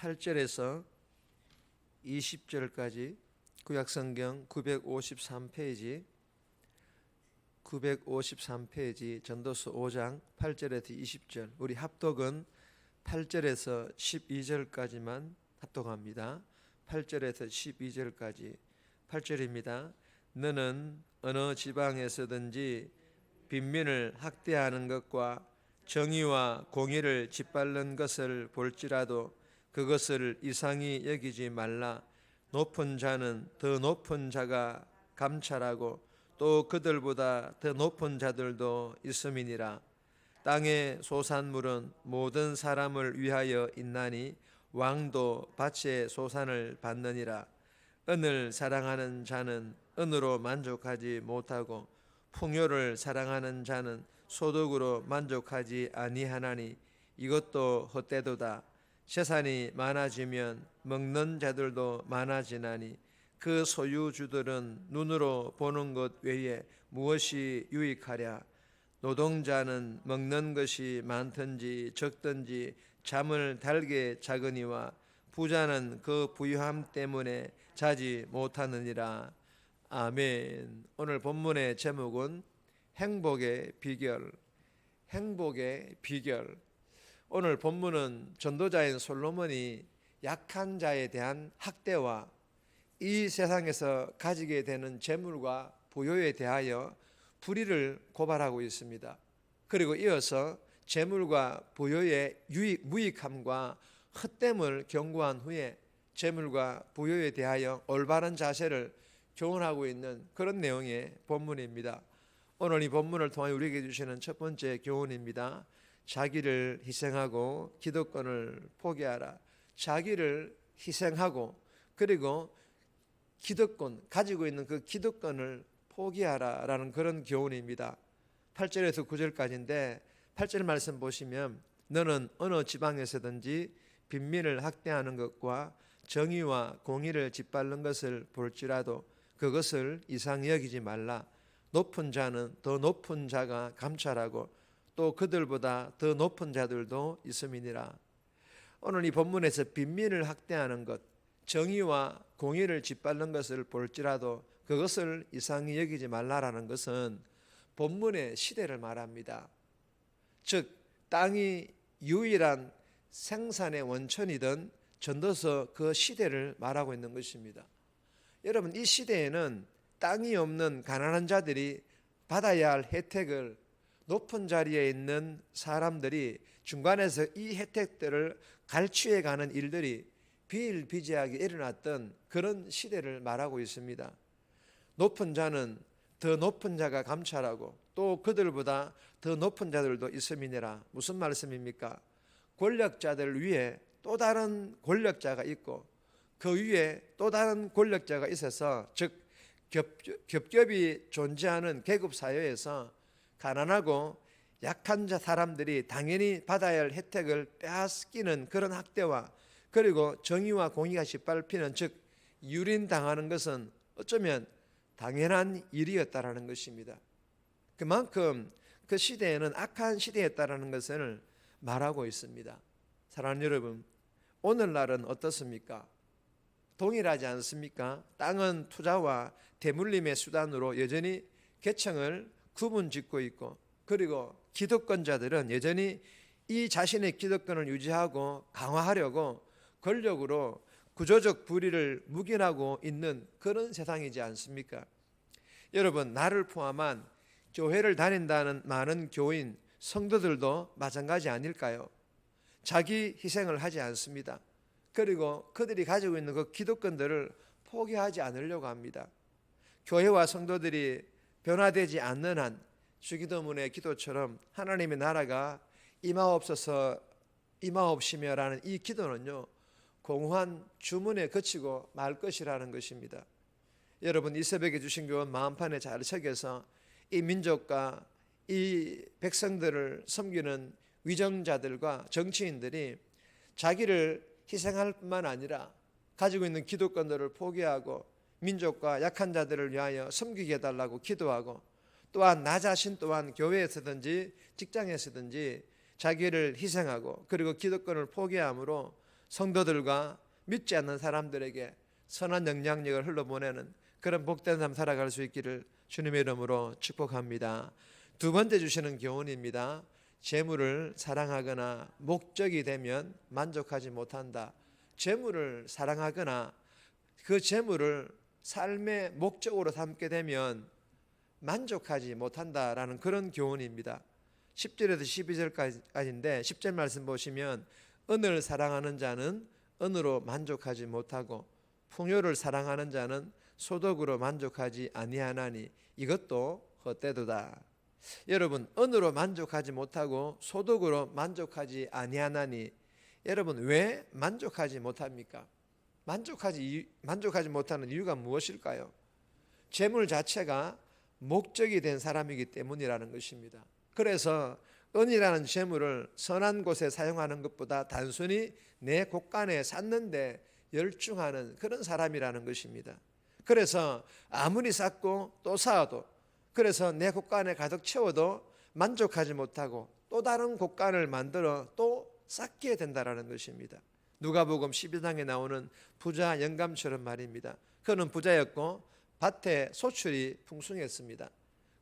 8절에서 20절까지 구약성경 953페이지 953페이지 전도서 5장 8절에서 20절 우리 합독은 8절에서 12절까지만 합독합니다. 8절에서 12절까지 8절입니다. 너는 어느 지방에서든지 빈민을 학대하는 것과 정의와 공의를 짓밟는 것을 볼지라도 그것을 이상히 여기지 말라. 높은 자는 더 높은 자가 감찰하고 또 그들보다 더 높은 자들도 있음이니라. 땅의 소산물은 모든 사람을 위하여 있나니 왕도 밭의 소산을 받느니라. 은을 사랑하는 자는 은으로 만족하지 못하고 풍요를 사랑하는 자는 소득으로 만족하지 아니하나니 이것도 헛되도다. 재산이 많아지면 먹는 자들도 많아지나니 그 소유주들은 눈으로 보는 것 외에 무엇이 유익하랴? 노동자는 먹는 것이 많든지 적든지 잠을 달게 자거니와 부자는 그 부유함 때문에 자지 못하느니라. 아멘. 오늘 본문의 제목은 행복의 비결. 행복의 비결. 오늘 본문은 전도자인 솔로몬이 약한 자에 대한 학대와 이 세상에서 가지게 되는 재물과 부요에 대하여 불의를 고발하고 있습니다. 그리고 이어서 재물과 부요의 유익, 무익함과 헛됨을 경고한 후에 재물과 부요에 대하여 올바른 자세를 교훈하고 있는 그런 내용의 본문입니다. 오늘 이 본문을 통해 우리에게 주시는 첫 번째 교훈입니다. 자기를 희생하고 기득권을 포기하라. 자기를 희생하고 그리고 기득권 가지고 있는 그 기득권을 포기하라라는 그런 교훈입니다. 8절에서 9절까지인데 8절 말씀 보시면 너는 어느 지방에서든지 빈민을 학대하는 것과 정의와 공의를 짓밟는 것을 볼지라도 그것을 이상히 여기지 말라. 높은 자는 더 높은 자가 감찰하고 또 그들보다 더 높은 자들도 있음이니라. 오늘 이 본문에서 빈민을 학대하는 것, 정의와 공의를 짓밟는 것을 볼지라도 그것을 이상히 여기지 말라라는 것은 본문의 시대를 말합니다. 즉 땅이 유일한 생산의 원천이던 전도서 그 시대를 말하고 있는 것입니다. 여러분 이 시대에는 땅이 없는 가난한 자들이 받아야 할 혜택을 높은 자리에 있는 사람들이 중간에서 이 혜택들을 갈취해 가는 일들이 비일비재하게 일어났던 그런 시대를 말하고 있습니다. 높은 자는 더 높은 자가 감찰하고 또 그들보다 더 높은 자들도 있음이니라. 무슨 말씀입니까? 권력자들 위에 또 다른 권력자가 있고 그 위에 또 다른 권력자가 있어서 즉 겹겹이 존재하는 계급 사회에서 가난하고 약한 자 사람들이 당연히 받아야 할 혜택을 빼앗기는 그런 학대와 그리고 정의와 공의가 짓밟히는 즉 유린당하는 것은 어쩌면 당연한 일이었다라는 것입니다. 그만큼 그 시대에는 악한 시대였다라는 것을 말하고 있습니다. 사랑하는 여러분, 오늘날은 어떻습니까? 동일하지 않습니까? 땅은 투자와 대물림의 수단으로 여전히 계층을 구분 짓고 있고 그리고 기득권자들은 여전히 이 자신의 기득권을 유지하고 강화하려고 권력으로 구조적 불의를 묵인하고 있는 그런 세상이지 않습니까? 여러분 나를 포함한 교회를 다닌다는 많은 교인 성도들도 마찬가지 아닐까요? 자기 희생을 하지 않습니다. 그리고 그들이 가지고 있는 그 기득권들을 포기하지 않으려고 합니다. 교회와 성도들이 변화되지 않는 한 주기도문의 기도처럼 하나님의 나라가 임하옵소서 임하옵시며라는 이 기도는요 공허한 주문에 그치고 말 것이라는 것입니다. 여러분 이 새벽에 주신 교훈 마음판에 잘 새겨서 이 민족과 이 백성들을 섬기는 위정자들과 정치인들이 자기를 희생할 뿐만 아니라 가지고 있는 기득권들을 포기하고 민족과 약한 자들을 위하여 섬기게 해달라고 기도하고 또한 나 자신 또한 교회에서든지 직장에서든지 자기를 희생하고 그리고 기득권을 포기함으로 성도들과 믿지 않는 사람들에게 선한 영향력을 흘러보내는 그런 복된 삶 살아갈 수 있기를 주님의 이름으로 축복합니다. 두 번째 주시는 교훈입니다. 재물을 사랑하거나 목적이 되면 만족하지 못한다. 재물을 사랑하거나 그 재물을 삶의 목적으로 삼게 되면 만족하지 못한다라는 그런 교훈입니다. 10절에서 12절까지인데 10절 말씀 보시면 은을 사랑하는 자는 은으로 만족하지 못하고 풍요를 사랑하는 자는 소득으로 만족하지 아니하나니 이것도 헛되도다. 여러분 은으로 만족하지 못하고 소득으로 만족하지 아니하나니 여러분 왜 만족하지 못합니까? 만족하지 만족하지 못하는 이유가 무엇일까요? 재물 자체가 목적이 된 사람이기 때문이라는 것입니다. 그래서 은이라는 재물을 선한 곳에 사용하는 것보다 단순히 내 곳간에 쌓는데 열중하는 그런 사람이라는 것입니다. 그래서 아무리 쌓고 또 쌓아도 그래서 내 곳간에 가득 채워도 만족하지 못하고 또 다른 곳간을 만들어 또 쌓게 된다라는 것입니다. 누가복음 12장에 나오는 부자 영감처럼 말입니다. 그는 부자였고 밭에 소출이 풍성했습니다.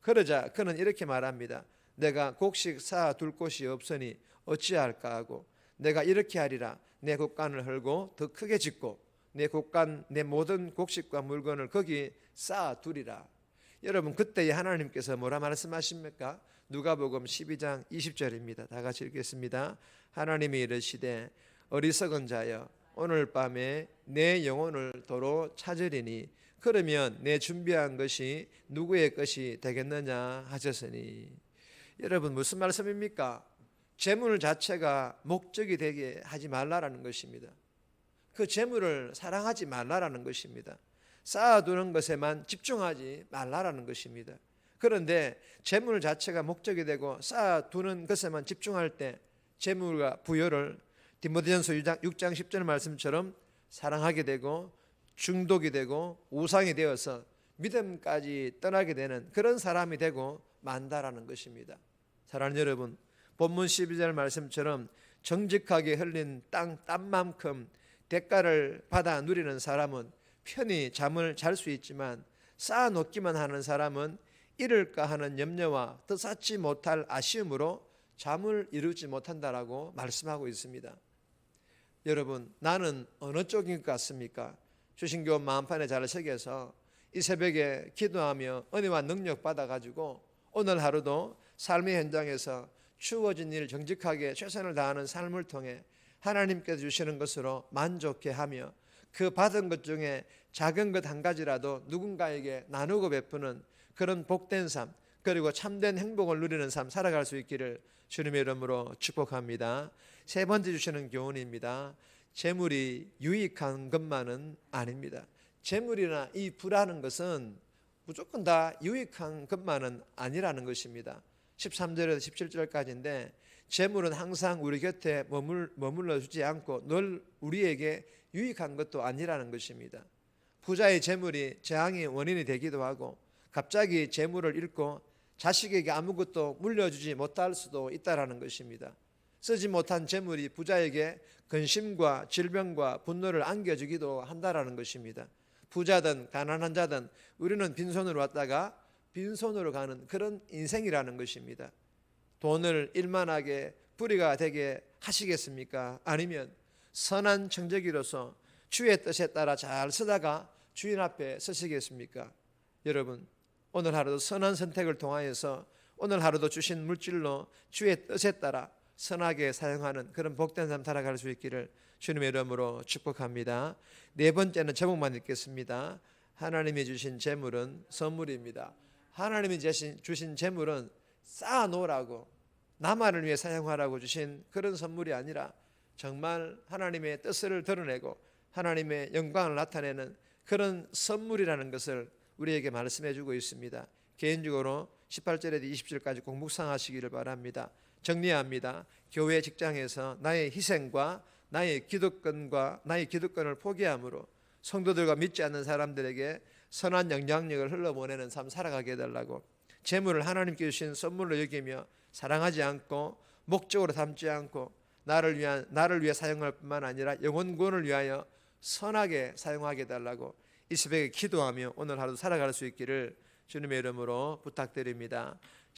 그러자 그는 이렇게 말합니다. 내가 곡식 쌓아 둘 곳이 없으니 어찌할까 하고 내가 이렇게 하리라 내 곡간을 헐고 더 크게 짓고 내 곡간 내 모든 곡식과 물건을 거기 쌓아 두리라. 여러분 그때에 하나님께서 뭐라 말씀하십니까? 누가복음 12장 20절입니다. 다 같이 읽겠습니다. 하나님이 이르시되 어리석은 자여 오늘 밤에 내 영혼을 도로 찾으리니 그러면 내 준비한 것이 누구의 것이 되겠느냐 하셨으니 여러분 무슨 말씀입니까? 재물 자체가 목적이 되게 하지 말라라는 것입니다. 그 재물을 사랑하지 말라라는 것입니다. 쌓아두는 것에만 집중하지 말라라는 것입니다. 그런데 재물 자체가 목적이 되고 쌓아두는 것에만 집중할 때 재물과 부여를 디모데전서 6장, 6장 10절 말씀처럼 사랑하게 되고 중독이 되고 우상이 되어서 믿음까지 떠나게 되는 그런 사람이 되고 만다라는 것입니다. 사랑하는 여러분, 본문 12절 말씀처럼 정직하게 흘린 땅 땀만큼 대가를 받아 누리는 사람은 편히 잠을 잘 수 있지만 쌓아 놓기만 하는 사람은 잃을까 하는 염려와 더 쌓지 못할 아쉬움으로 잠을 이루지 못한다라고 말씀하고 있습니다. 여러분, 나는 어느 쪽인 것 같습니까? 주신교 마음판에 잘 새겨서 이 새벽에 기도하며 은혜와 능력 받아가지고 오늘 하루도 삶의 현장에서 추워진 일 정직하게 최선을 다하는 삶을 통해 하나님께서 주시는 것으로 만족해 하며 그 받은 것 중에 작은 것 한 가지라도 누군가에게 나누고 베푸는 그런 복된 삶 그리고 참된 행복을 누리는 삶 살아갈 수 있기를 주님의 이름으로 축복합니다. 세 번째 주시는 교훈입니다. 재물이 유익한 것만은 아닙니다. 재물이나 이 부라는 것은 무조건 다 유익한 것만은 아니라는 것입니다. 13절에서 17절까지인데 재물은 항상 우리 곁에 머물, 머물러 주지 않고 늘 우리에게 유익한 것도 아니라는 것입니다. 부자의 재물이 재앙의 원인이 되기도 하고 갑자기 재물을 잃고 자식에게 아무것도 물려주지 못할 수도 있다라는 것입니다. 쓰지 못한 재물이 부자에게 근심과 질병과 분노를 안겨주기도 한다라는 것입니다. 부자든 가난한 자든 우리는 빈손으로 왔다가 빈손으로 가는 그런 인생이라는 것입니다. 돈을 일만하게 뿌리가 되게 하시겠습니까? 아니면 선한 청재기로서 주의 뜻에 따라 잘 쓰다가 주인 앞에 서시겠습니까? 여러분 오늘 하루도 선한 선택을 통하여서 오늘 하루도 주신 물질로 주의 뜻에 따라 선하게 사용하는 그런 복된 삶 살아갈 수 있기를 주님의 이름으로 축복합니다. 네 번째는 제목만 읽겠습니다. 하나님이 주신 재물은 선물입니다. 하나님이 주신, 주신 재물은 쌓아놓으라고 나만을 위해 사용하라고 주신 그런 선물이 아니라 정말 하나님의 뜻을 드러내고 하나님의 영광을 나타내는 그런 선물이라는 것을 우리에게 말씀해 주고 있습니다. 개인적으로 18절에서 20절까지 공묵상하시기를 바랍니다. 정리합니다. 교회 직장에서 나의 희생과 나의 기득권과 나의 기득권을 포기함으로 성도들과 믿지 않는 사람들에게 선한 영향력을 흘러보내는 삶 살아가게 해달라고 재물을 하나님께 주신 선물로 여기며 사랑하지 않고 목적으로 담지 않고 나를 위한 나를 위해 사용할 뿐만 아니라 영혼 구원을 위하여 선하게 사용하게 해달라고 이 새벽에 기도하며 오늘 하루 살아갈 수 있기를 주님의 이름으로 부탁드립니다.